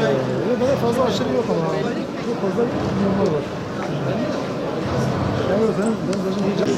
Öyle böyle fazla aşırı yok ama. Çok fazla normal var. Evet, ben, ben zaten heyecan...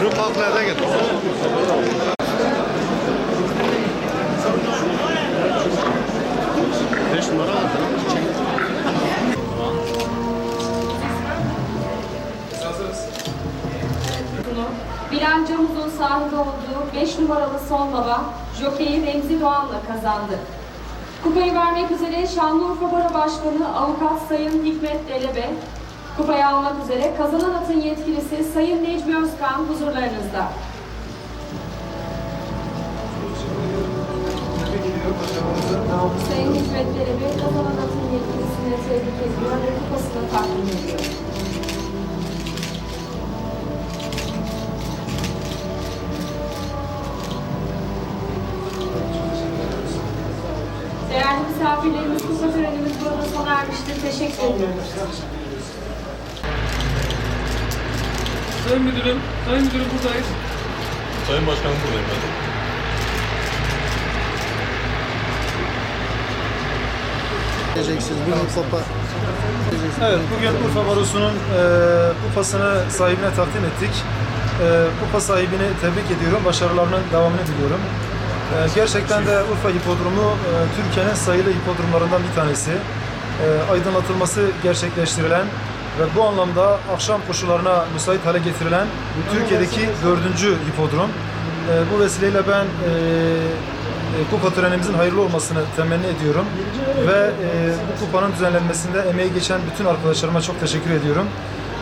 Grup halk nereden geldi? Beş numara aldı. Camuz'un sahibi olduğu 5 numaralı son baba jokeyi Remzi Doğan'la kazandı. Kupayı vermek üzere Şanlıurfa Baro Başkanı Avukat Sayın Hikmet Delebe, kupayı almak üzere kazanan atın yetkilisi Sayın Necmi Özkan huzurlarınızda. Sayın Hikmet Delebe kazanan atın yetkilisine tebrik ediyor ve kupasını takdim ediyor. Değerli misafirlerimiz, kupa törenimiz burada sona ermiştir. Teşekkür ediyorum. Sayın Müdürüm, Sayın Müdürüm buradayız. Sayın Başkanım buradayım ben. Diyeceksiniz, bugün kupa... Evet, bugün Urfa Barosu'nun e, kupasını sahibine takdim ettik. E, kupa sahibini tebrik ediyorum, başarılarının devamını diliyorum. E, gerçekten de Urfa Hipodromu e, Türkiye'nin sayılı hipodromlarından bir tanesi. E, aydınlatılması gerçekleştirilen ve bu anlamda akşam koşularına müsait hale getirilen Türkiye'deki dördüncü hipodrom. E, bu vesileyle ben e, e, kupa törenimizin hayırlı olmasını temenni ediyorum. Ve e, bu kupanın düzenlenmesinde emeği geçen bütün arkadaşlarıma çok teşekkür ediyorum.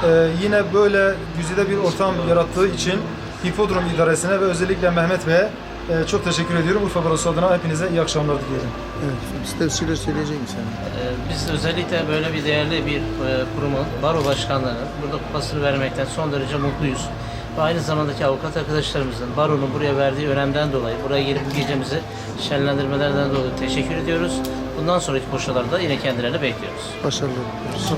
E, yine böyle güzide bir ortam yarattığı için Hipodrom İdaresi'ne ve özellikle Mehmet Bey'e e, çok teşekkür ediyorum. Urfa Barosu adına hepinize iyi akşamlar diliyorum. Evet, size şeyler söyleyecek misin? Ee, Biz özellikle böyle bir değerli bir e, kurumun, baro başkanlarının burada kupasını vermekten son derece mutluyuz. Ve aynı zamandaki avukat arkadaşlarımızın baronun buraya verdiği önemden dolayı, buraya gelip bu gecemizi şenlendirmelerden dolayı teşekkür ediyoruz. Bundan sonraki koşularda yine kendilerini bekliyoruz. Başarılar diliyoruz.